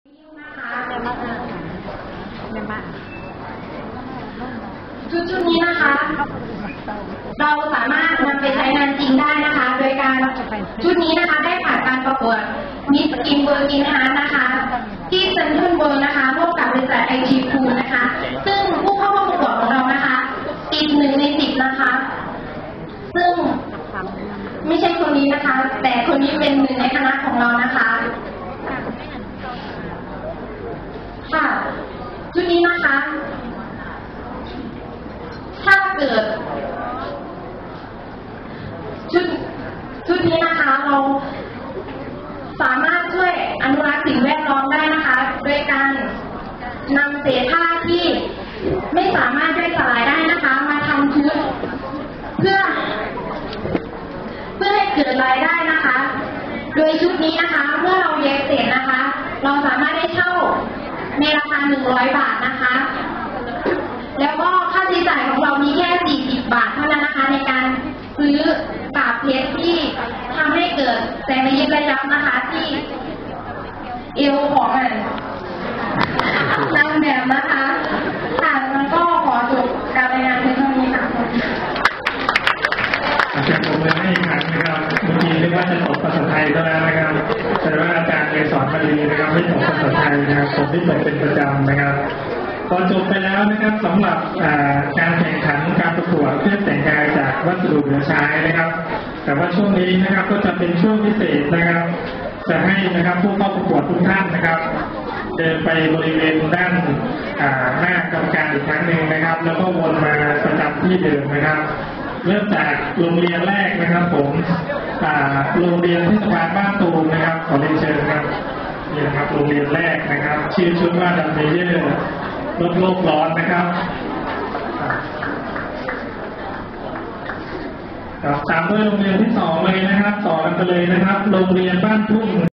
ชุดชุดนี้นะคะเราสามารถนำไปใช้งานจริงได้นะคะ โดยการชุดนี้นะคะได้ผ่านการประกวดมิสกินเบอร์กินฮาร์นะคะ ที่เซ็นทรัลเวิร์นะคะร่วมกับบริษัทไอทีคูนะคะ ซึ่งผู้เข้าร่วมประกวดของเรานะคะติดหนึ่งในสิบนะคะ ซึ่งไม่ใช่คนนี้นะคะ แต่คนนี้เป็นหนึ่งในคณะของเรานะคะ ชุดนี้นะคะ ถ้าเกิด ชุดชุดนี้นะคะ เราสามารถช่วยอนุรักษ์สิ่งแวดล้อมได้นะคะ โดย การนำเศษผ้าที่ไม่สามารถย่อยสลายได้นะคะ มาทำชุดเพื่อ เพื่อให้เกิดรายได้นะคะ โดยชุดนี้นะคะ เมื่อเราเย็บเสร็จนะคะ เราสามารถได้เช่าในราคา 100 บาทนะคะ แล้วก็ค่าใช้จ่ายของเรามีแค่ 40 บาทเท่านั้นนะคะ ในการซื้อกาบเพชรที่ทำให้เกิดแสงระยิบระยับนะคะที่เอวของมันนางแบบนะคะค่ะมันก็ขอจบการรายงานเพียงเท่านี้ค่ะ อาจารย์ผมเลยให้อีกครั้งนะครับเมื่อกี้นึกว่าจะตกภาษาไทยซะแล้วนะครับแต่ว่าอาจารย์เลยสอนบาลีนะครับไม่ตกภาษาไทยนะครับผมที่ตกเป็นประจำนะครับพอจบไปแล้วนะครับสำหรับการแข่งขันการประกวดเครื่องแต่งกายจากวัสดุเหลือใช้นะครับ แต่ว่าช่วงนี้นะครับก็จะเป็นช่วงพิเศษนะครับ จะให้นะครับผู้เข้าประกวดทุกท่านนะครับ เดินไปบริเวณด้านหน้ากรรมการอีกครั้งหนึ่งนะครับ แล้วก็วนมาประจำที่เดิมนะครับ เริ่มจากโรงเรียนแรกนะครับ ผมโรงเรียนเทศบาลบ้านตูมนะครับ ขอเรียนเชิญครับนี่นะครับโรงเรียนแรกนะครับ ชื่อชุดว่าดัมเมเยอร์ลดโลกร้อนนะครับครับตามด้วยโรงเรียนที่สองเลยนะครับ ต่อกันไปเลยนะครับ โรงเรียนบ้านทุ่ง